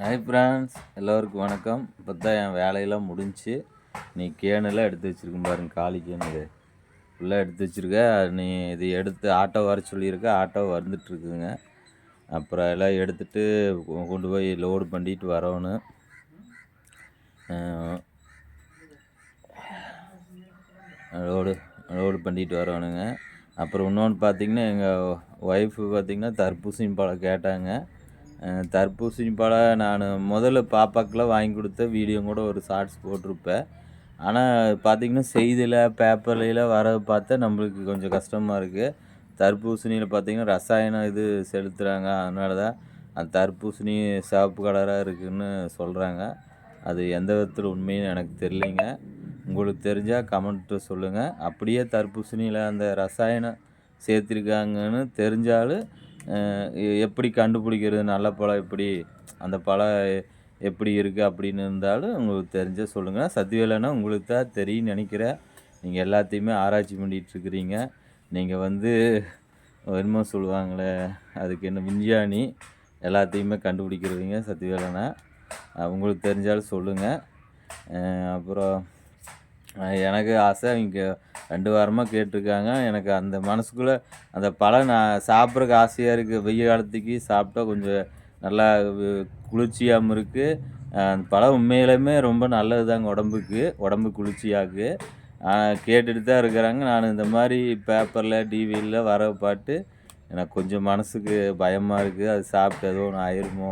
Hi friends எல்லோருக்கும் வணக்கம். இப்போ தான் என் வேலையெல்லாம் முடிஞ்சு நீ கேனெல்லாம் எடுத்து வச்சுருக்கும் பாருங்க காலி கேனு ஃபுல்லாக எடுத்து வச்சுருக்க. நீ இது எடுத்து ஆட்டோ வர சொல்லியிருக்க. ஆட்டோ வந்துட்டுருக்குங்க அப்புறம் எல்லாம் எடுத்துகிட்டு கொண்டு போய் லோடு பண்ணிட்டு வரணும். லோடு லோடு பண்ணிட்டு வரணுங்க. அப்புறம் இன்னொன்று பார்த்தீங்கன்னா எங்கள் ஒய்ஃபு பார்த்திங்கன்னா தர்பூசணி பழம் கேட்டாங்க. தர்பூசணி பழம் நான் முதல்ல பாப்பாக்கெலாம் வாங்கி கொடுத்த வீடியோ கூட ஒரு ஷார்ட்ஸ் போட்டிருப்பேன். ஆனால் பார்த்திங்கன்னா செய்தியில் பேப்பர்லாம் வரதை பார்த்தா நம்மளுக்கு கொஞ்சம் கஷ்டமாக இருக்குது தர்பூசணியில் பார்த்திங்கன்னா ரசாயனம் இது செலுத்துகிறாங்க அதனால தான் அந்த தர்பூசணி சிவப்பு கலராக இருக்குதுன்னு சொல்கிறாங்க அது எந்த விதத்தில் உண்மைன்னு எனக்கு தெரியலைங்க. உங்களுக்கு தெரிஞ்சால் கமெண்ட்டு சொல்லுங்கள் அப்படியே தர்பூசணியில் அந்த ரசாயனம் சேர்த்துருக்காங்கன்னு தெரிஞ்சாலும் எப்படி கண்டுபிடிக்கிறது நல்ல பழம் எப்படி அந்த பழம் எப்படி இருக்குது அப்படின்னு இருந்தாலும் உங்களுக்கு தெரிஞ்சால் சொல்லுங்கள் சத்தியவேலைன்னா உங்களுக்கு தான் தெரியும் நினைக்கிறேன். நீங்கள் எல்லாத்தையுமே ஆராய்ச்சி பண்ணிகிட்ருக்குறீங்க நீங்கள் வந்து என்னமோ சொல்லுவாங்களே அதுக்கு என்ன விஞ்ஞானி எல்லாத்தையுமே கண்டுபிடிக்கிறவங்க சத்தியவேலைனா உங்களுக்கு தெரிஞ்சாலும் சொல்லுங்கள் அப்புறம் எனக்கு ஆசை இங்கே ரெண்டு வாரமாக கேட்டிருக்காங்க. எனக்கு அந்த மனசுக்குள்ளே அந்த பழம் நான் சாப்பிட்றக்கு ஆசையாக இருக்குது வெய்ய காலத்துக்கு சாப்பிட்டா கொஞ்சம் நல்லா குளிர்ச்சியாகவும் இருக்குது அந்த பழம் உண்மையிலுமே ரொம்ப நல்லது தாங்க உடம்புக்கு. உடம்பு குளிர்ச்சியாகு கேட்டுட்டு தான் இருக்கிறாங்க. நான் இந்த மாதிரி பேப்பரில் டிவியில் வர பாட்டு எனக்கு கொஞ்சம் மனசுக்கு பயமாக இருக்குது அது சாப்பிட்டு ஏதோ ஒன்று ஆயிருமோ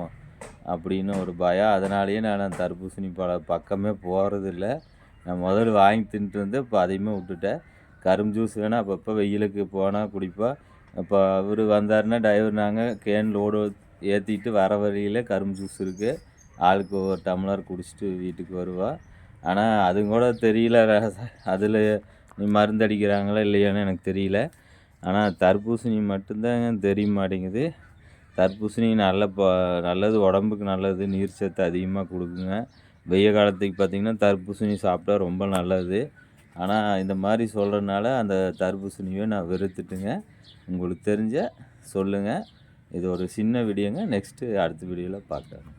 அப்படின்னு ஒரு பயம். அதனாலேயே நான் தர்பூசணி பழம் பக்கமே போகிறதில்ல நான் முதல்ல வாங்கி தின்ட்டு வந்து இப்போ அதையுமே விட்டுட்டேன். கரும்பு ஜூஸ் வேணால் அப்பப்போ வெயிலுக்கு போனால் குடிப்போம் இப்போ அவர் வந்தாருன்னா டிரைவர் நாங்கள் கேன் லோடு ஏற்றிட்டு வர வழியில் கரும்பு ஜூஸ் இருக்குது ஆளுக்கு ஒவ்வொரு டம்ளர் குடிச்சிட்டு வீட்டுக்கு வருவாள் ஆனால் அதுவும் கூட தெரியல அதில் நீ மருந்து அடிக்கிறாங்களா இல்லையான்னு எனக்கு தெரியல. ஆனால் தர்பூசணி மட்டும்தாங்க தெரிய மாட்டேங்குது. தர்பூசணி நல்ல நல்லது உடம்புக்கு நல்லது நீர் சத்து அதிகமாக கொடுக்குங்க. வெய்ய காலத்துக்கு பார்த்திங்கன்னா தர்பூசணி சாப்பிட்டா ரொம்ப நல்லது. ஆனால் இந்த மாதிரி சொல்கிறனால அந்த தர்பூசணியை நான் வெறுத்துட்டுங்க. உங்களுக்கு தெரிஞ்ச சொல்லுங்கள் இது ஒரு சின்ன வீடியோங்க. நெக்ஸ்ட்டு அடுத்த வீடியோவில் பார்க்குறேன்